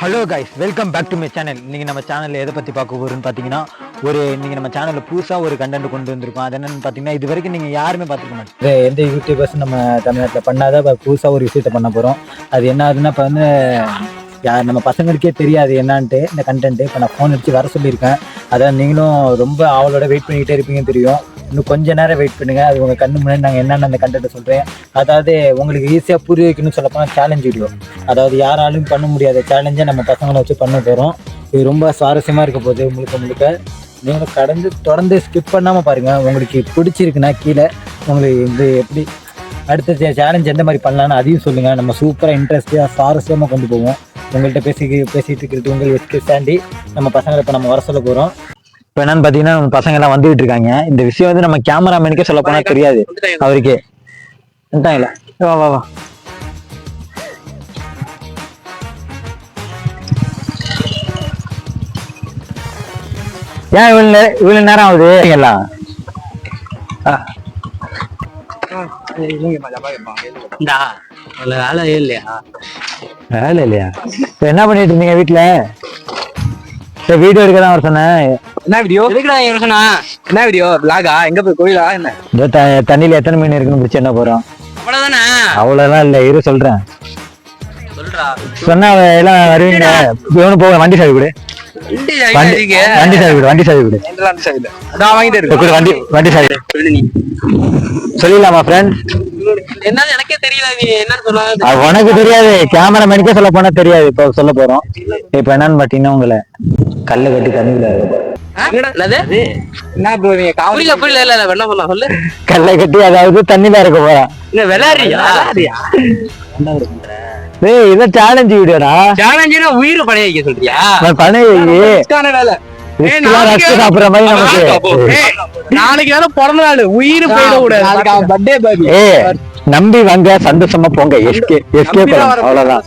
Hello guys welcome back to my channel இன்றைக்கி நம்ம சேனலில் எதை பற்றி பார்க்க போகிறோன்னு பார்த்தீங்கன்னா ஒரு இன்றைக்கி நம்ம சேனலில் புதுசாக ஒரு கண்டென்ட் கொண்டு வந்திருக்கோம். அது என்னென்னு பார்த்தீங்கன்னா இது வரைக்கும் நீங்கள் யாருமே பார்த்துருக்க மாட்டீங்க. எந்த யூடியூபர்ஸ் நம்ம தமிழ்நாட்டில் பண்ணாத புதுசாக ஒரு விஷயத்த பண்ண போகிறோம் அது என்ன ஆகுதுன்னா இப்போ வந்து யார் நம்ம பசங்களுக்கே தெரியாது என்னான்ட்டு இந்த கண்டென்ட்டு இப்போ நான் ஃபோன் அடித்து வர சொல்லியிருக்கேன். அதான் நீங்களும் ரொம்ப அவளோட வெயிட் பண்ணிக்கிட்டே இருப்பீங்கன்னு தெரியும். இன்னும் கொஞ்ச நேரம் வெயிட் பண்ணுங்க. அது உங்க கண்ணு முன்னாடி நாங்கள் என்னென்ன அந்த கண்டென்ட் சொல்றேன். அதாவது உங்களுக்கு ஈஸியாக புரிய வைக்கணும்னு சொல்லப்போனால் சேலஞ்ச் வீடியோ அதாவது யாராலும் பண்ண முடியாத சேலஞ்சை நம்ம பசங்களை வச்சு பண்ண போகிறோம் இது ரொம்ப சுவாரஸ்யமாக இருக்க போகுது முழுக்க முழுக்க. நீங்கள் கடந்து தொடர்ந்து ஸ்கிப் பண்ணாமல் பாருங்கள் உங்களுக்கு பிடிச்சிருக்குன்னா கீழே உங்களுக்கு இது எப்படி அடுத்த சேலஞ்ச் எந்த மாதிரி பண்ணலான்னு அதையும் சொல்லுங்கள் நம்ம சூப்பராக இன்ட்ரெஸ்டாக சுவாரஸ்யமாக கொண்டு போவோம். உங்கள்கிட்ட பேசி பேசிகிட்டு இருக்கிறது உங்கள் எஸ்கே சாண்டி நம்ம பசங்களை இப்போ நம்ம வர சொல்ல போகிறோம் இப்போ என்னன்னு பார்த்தீங்கன்னா நம்ம பசங்க எல்லாம் வந்துகிட்டு இருக்காங்க. இந்த விஷயம் வந்து நம்ம கேமராமேனுக்கே சொல்ல போனால் தெரியாது. அவருக்கே. வந்துட்டாங்களா வா வா வா. ஏன் இவ்வளவு நே- இவ்வளவு நேரம் ஆகுது? எல்லாம் வேலை இல்லையா? வேலை இல்லையா? இப்ப என்ன பண்ணிட்டு இருந்தீங்க வீட்டுல வீடியோ எடுக்க தான் வர சொன்னேன். என்ன வீடியோ? எதுக்குடா இங்க சொன்னா. என்ன வீடியோ? பிளாகா எங்க போய் கோயிலா? என்ன? தண்ணியில எத்தனை மீன் இருக்குன்னு பிடிச்சி என்ன போறோம்? அவ்வளவுதானே? அவ்வளவுலாம் இல்ல இரு சொல்றேன். சொல்றா சொன்னா எல்லாம் வருவீங்க இவனு போக வண்டி சாவி கொடு. வண்டி வண்டி இருக்கு? வண்டி சாவி கொடு வண்டி சாவி கொடு. வாங்கிட்டு வண்டி வண்டி சாவி. சொல்லிடலாமா ஃப்ரெண்ட் எனக்கே தெரியல நீ என்ன சொல்ல அது உனக்கு தெரியாது. கேமரா மேனுக்கே சொல்ல போனா தெரியாது. இப்போ சொல்ல போறோம். இப்ப என்னன்னு பாத்தீங்கன்னா உங்களை கல்ல கட்டி தண்ணியில கல்லை கட்டி அதாவது தண்ணியில இருக்க போறான். விளையாடுறியா? டேய் இதான் சேலஞ்ச் வீடியோடா? சேலஞ்சுனா உயிர் பணைய வைக்க சொல்றியா? நான் ரிஸ்கான வேலை. நாளைக்கு வேற பிறந்த நாள். உயிர் போயிட கூடாது. பர்த்டே பேபி ஏ நம்பி வாங்க சந்தோஷமா போங்க. எஸ்கே அவ்வளவுதான்.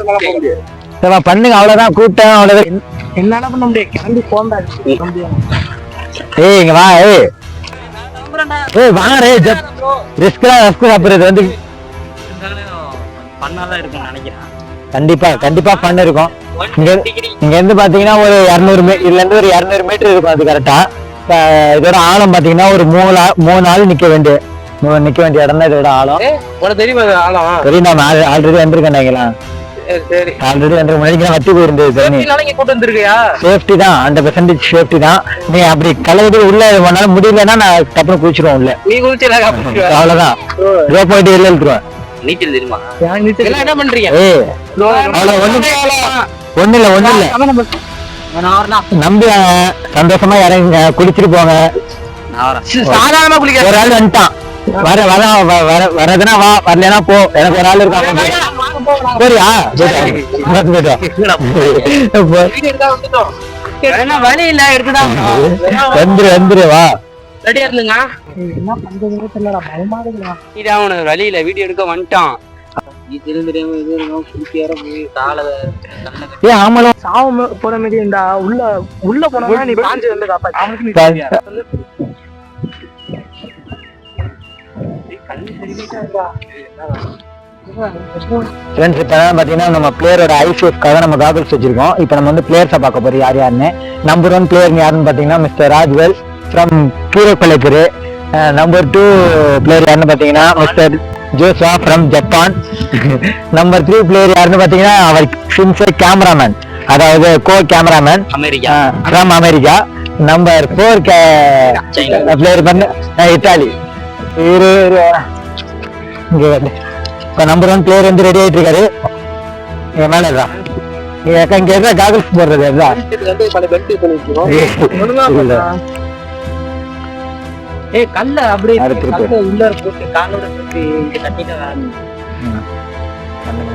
சரி, பண்ணுங்க. அவ்வளவுதான். கூட்டம் அவ்வளவுதான். என்னால பண்ண முடியாது. கிளம்பி போந்தா ஏய். இங்க வா ஏய். ஏய் வா ரே ரிஸ்க்லாம் ரஸ்க் சாப்பிடுறது வந்து பண்ணாதான் இருக்கும்னு நினைக்கிறேன். கண்டிப்பா கண்டிப்பா ஃபன் இருக்கும். இங்க இங்க இருந்து பாத்தீங்கன்னா ஒரு இரநூறு மீ இதுல இருந்து ஒரு இரநூறு மீட்டர் இருக்கும் அது கரெக்டா இதோட ஆழம் பாத்தீங்கன்னா ஒரு மூணு மூணு ஆள் நிக்க வேண்டிய நிக்க வேண்டிய இடம் தான் இதோட ஆழம். உனக்கு தெரியுமா ஆழம்? சரி நான் ஆல்ரெடி வந்திருக்கேன் சரி, சரி. ஆல்ரெடி வந்து முன்னாடி வத்தி போயிருந்தது சேஃப்டி தான் அந்த பெர்சன்டேஜ் சேஃப்டி தான். நீ அப்படி கலவுது உள்ள உன்னால முடியலன்னா நான் டப்புனு குளிச்சிருவோம் உள்ள. நீ குளிச்சல அவ்வளவுதான். போயிட்டு வெளில நீச்சல் தெரியுமா? எல்லாம் என்ன பண்றீங்க? ஏய் அவ்வளவு ஒண்ணு இல்ல. ஒண்ணு இல்ல நம்பி சந்தோஷமா இறங்குங்க. குளிச்சிட்டு போங்க. சாதாரணமா குளிக்க. ஒரு ஆள் வந்துட்டான். வர வர வர வரதுன்னா வா வரலனா போ. எனக்கு ஒரு ஆள் இருக்காங்க சரியா என்ன வழி இல்ல எடுத்துதான் வந்துரு வந்துரு வா. ரெடியா இருந்துங்க. இது அவனு வழி இல்ல. வீடியோ எடுக்க வந்துட்டான். மாதிரி இருந்தா உள்ள உள்ள போனா நீ பாஞ்சு வந்து காப்பாத்து. அவனுக்கு நீ ஃப்ரெண்ட்ஸ் இப்போ பார்த்தீங்கன்னா நம்ம பிளேயரோட ஐசிஎஃப்காக நம்ம காகல்ஸ் வச்சிருக்கோம். இப்போ நம்ம வந்து பிளேயர்ஸை பார்க்க போறோம் யார் யாருன்னு? நம்பர் ஒன் பிளேயர் யாருன்னு பார்த்தீங்கன்னா மிஸ்டர் ராஜ்வெல் ஃப்ரம் கீழப்பள்ளிக்குரு நம்பர் டூ பிளேயர் யாருன்னு பார்த்தீங்கன்னா mister Joshua from Japan number three player யாருன்னு பார்த்தீங்கன்னா அவர் சின்ஸ் கேமராமேன் அதாவது கோ cameraman America. From America. Number four. Player பண்ண இட்டாலி இரு. இங்க வந்து. இப்போ நம்பர் ஒன் பிளேயர் வந்து ரெடி ஆயிட்டு இருக்காரு. இங்க மேல இருக்கான் இங்க இங்க இருந்தா காகல்ஸ் போடுறது ஏய் கல்ல அப்படியே. கல்ல உள்ள போட்டு காலோட போட்டு இங்க தட்டிட்டு கண்டுக்க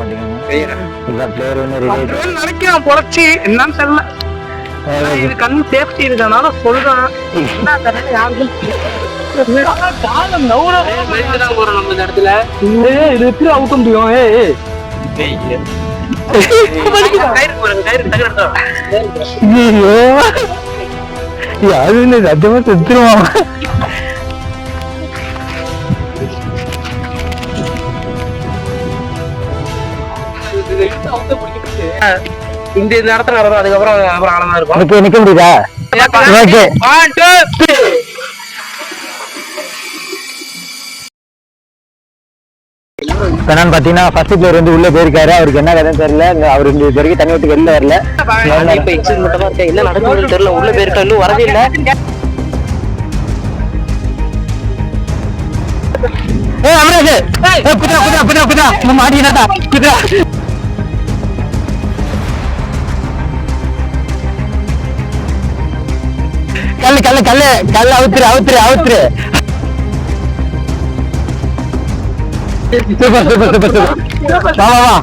நினைக்கிறான் என்னன்னு தெரியல. இது கண் சேஃப்டி இருக்கனால சொல்றேன். காலம் நவுற தான் போறோம் நம்ம இந்த இடத்துல. ஏய், இது எப்படி அவுக்க முடியும் ஏய் ஏய். கயிறு போடுங்க, இந்த இந்த இடத்துல நடக்கும் அதுக்கப்புறம் அப்புறம் ஆளதான் இருக்கும். இப்போ நிக்க முடியுதா? Okay One, two, three. இப்போ என்னன்னு பார்த்தீங்கன்னா ஃபர்ஸ்ட் பிளேயர் வந்து உள்ள போயிருக்காரு. அவருக்கு என்ன கதைன்னு தெரியல. அவர் இந்த வரைக்கும் தண்ணி விட்டு வெளில வரல. இப்ப என்ன நடக்குதுன்னு தெரியல. உள்ள போயிருக்கா? இன்னும் வரவே இல்ல. ஏ அமரேஷ். ஏய் குதிரா குதிரா குதிரா குதிரா நம்ம மாட்டினடா குதிரா கல்லு கல்லு கல்லு கல்லு அவுத்துரு அவுத்துரு அவுத்துரு. Super super super super. வா வா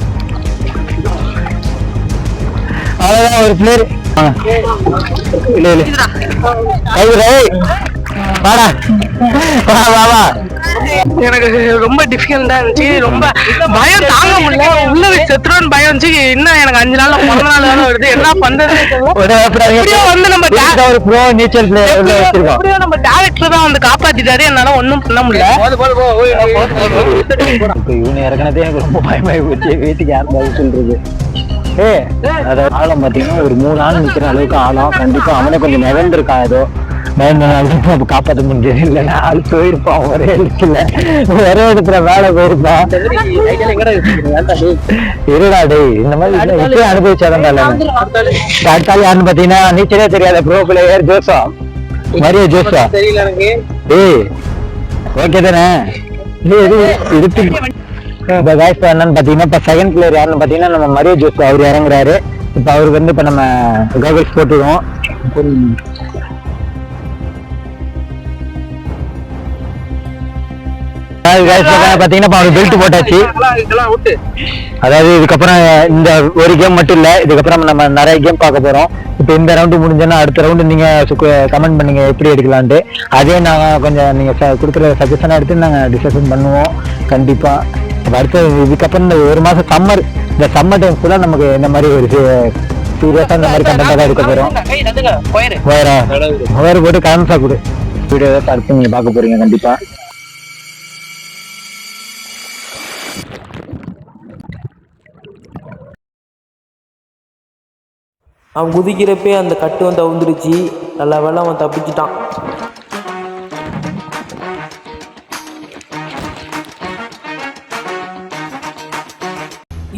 அவ்வளோதான் ஒரு பிளேயர் இல்ல இல்ல வாடா. வா வா வா. எனக்கு ரொம்ப டிஃபிகல்ட்டா இருந்துச்சு. ரொம்ப பயம் தாங்க முடியல. உள்ள வச்சு செத்துருவோன்னு பயம் இருந்துச்சு இன்னும் எனக்கு அஞ்சு நாள்ல பிறந்த நாள் வேற வருது என்ன பண்றது ஒரு எப்படியோ வந்து நம்ம ஒரு ப்ரோ நீச்சல் எப்படியோ நம்ம டேரக்டர் தான் வந்து காப்பாத்திட்டாரு என்னால ஒண்ணும் பண்ண முடியல இப்ப இவனை இறக்குனதே எனக்கு ரொம்ப பயமாயி போச்சு வீட்டுக்கு யார் பதில் சொல்றது ஏ அதாவது ஆழம் பாத்தீங்கன்னா ஒரு மூணு ஆள் நிக்கிற அளவுக்கு ஆழம். கண்டிப்பா அவனே கொஞ்சம் நிகழ்ந்திருக்கான் ஏதோ. பயந்தனால நம்ம காப்பாத்த முடிஞ்சது. இல்லைன்னா ஆள் போயிருப்பான். ஒரே இடத்துல. ஒரே இடத்துல வேலை போயிருப்பான். இருடா டேய். இந்த மாதிரி இப்பயே அனுபவிச்சாதான் அடுத்தாலும் யாருன்னு பாத்தீங்கன்னா நீச்சலே தெரியாத ப்ரோ பிளேயர் ஜோசா மரிய ஜோசா ஏய் ஓகே தானே? இது இப்போ காய்ஸ் இப்போ என்னன்னு பார்த்தீங்கன்னா இப்போ செகண்ட் பிளேயர் யாருன்னு பார்த்தீங்கன்னா நம்ம மரியோ ஜோஸ் அவர் இறங்குறாரு. இப்போ அவருக்கு வந்து இப்போ நம்ம கோகுல்ஸ் போட்டுருவோம். பார்த்தீங்கன்னா இப்போ பெல்ட் போட்டாச்சு. அதாவது இதுக்கப்புறம் இந்த ஒரு கேம் மட்டும் இல்ல இதுக்கப்புறம் நம்ம நிறைய கேம் பார்க்க போறோம். இப்போ இந்த ரவுண்டு முடிஞ்சோன்னா அடுத்த ரவுண்டு நீங்க கமெண்ட் பண்ணுங்க எப்படி எடுக்கலான்ட்டு. அதே நாங்க கொஞ்சம் நீங்க ச- கொடுக்குற சஜஷனா எடுத்து நாங்க டிஸ்கஷன் பண்ணுவோம். கண்டிப்பா. அப்ப அடுத்து இதுக்கப்புறம் இந்த ஒரு மாசம் சம்மர் இந்த சம்மர் டைம் ஃபுல்லா நமக்கு இந்த மாதிரி ஒரு சீரியஸாக இந்த மாதிரி கண்டென்ட் தான் எடுக்க போறோம். வேற போட்டு கரன்ஸா கொடு. வீடியோ அடுத்து நீங்க பார்க்க போறீங்க கண்டிப்பா. அவன் குதிக்கிறப்பே அந்த கட்டு வந்து அவுந்துருச்சு நல்ல வேலை அவன் தப்பிச்சிட்டான்.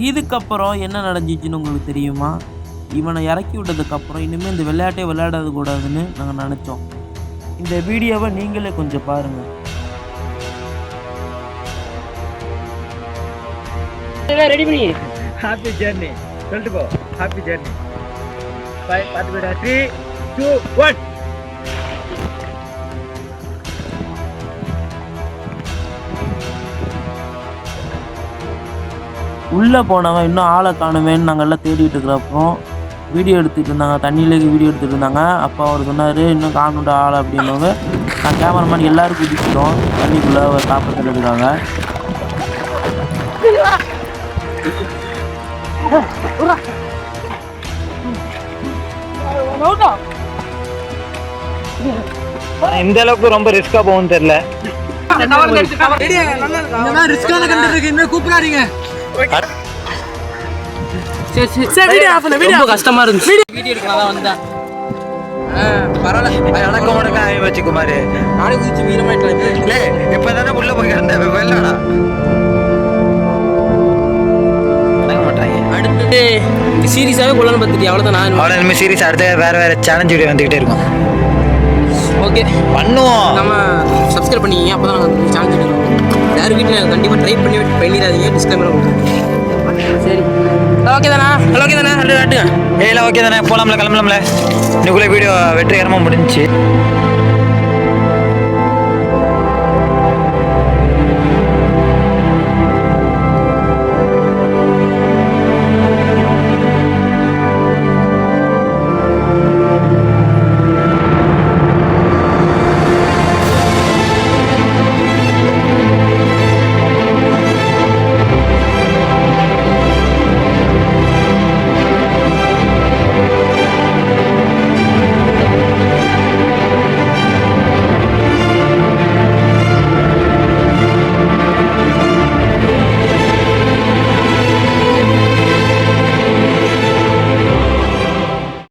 இதுக்கப்புறம் என்ன நடந்துச்சுன்னு உங்களுக்கு தெரியுமா? இவனை இறக்கி விட்டதுக்கப்புறம் இனிமேல் இந்த விளையாட்டே விளையாடாது கூடாதுன்னு நாங்கள் நினச்சோம். இந்த வீடியோவை நீங்களே கொஞ்சம் பாருங்கள் ரெடி பண்ணி. ஹாப்பி ஜர்னி சொல்லிட்டு போ. ஹாப்பி ஜர்னி பை பார்த்து போயிடா த்ரீ டூ ஒன் உள்ளே போனவன் இன்னும் ஆளை காணுமேன்னு நாங்கள் எல்லாம் தேடிட்டு இருக்கிறப்போ வீடியோ எடுத்துகிட்டு இருந்தாங்க. தண்ணியிலேயே வீடியோ எடுத்துகிட்டு இருந்தாங்க. அப்போ அவர் சொன்னார் இன்னும் காணுண்டா ஆள் அப்படின்னவங்க நான் கேமராமேன் எல்லாரும் குதிச்சிட்டோம் தண்ணிக்குள்ளே அவர் காப்பாற்றுறதுக்காக இந்த அளவுக்கு ரொம்ப ரிஸ்கா போகும் தெரியல. ரொம்ப கஷ்டமா இருந்துச்சு. வீடியோ எடுக்கலாம் தான் வந்தேன் வணக்கம் வணக்கம் ஆகி வச்சு குமார் நானே குதிச்சு வீரமாயிட்டு இப்பதானே உள்ள போய் கிடந்த வெள்ளடா அடுத்தது சீரியஸாவே கொள்ளணும் பார்த்துட்டு அவ்வளோதான் நான் அவ்வளோ இனிமேல் சீரிஸ் அடுத்த வேற வேற சேலஞ்ச் வீடியோ வந்துகிட்டே இருக்கும். ஓகே பண்ணுவோம். நம்ம சப்ஸ்கிரைப் பண்ணிக்கிங்க அப்போ தான் நாங்கள் எடுக்கிறோம் யார் வீட்டில் கண்டிப்பாக ட்ரை பண்ணி பண்ணிடாதீங்க டிஸ்கிளைமர் சரி. ஓகே தானா? ஓகே தானே? காட்டுங்க ஏல ஓகே தானே? போலாம்ல கிளம்பலாம்ல. இன்னைக்குள்ள வீடியோ வெற்றிகரமா முடிஞ்சுச்சு.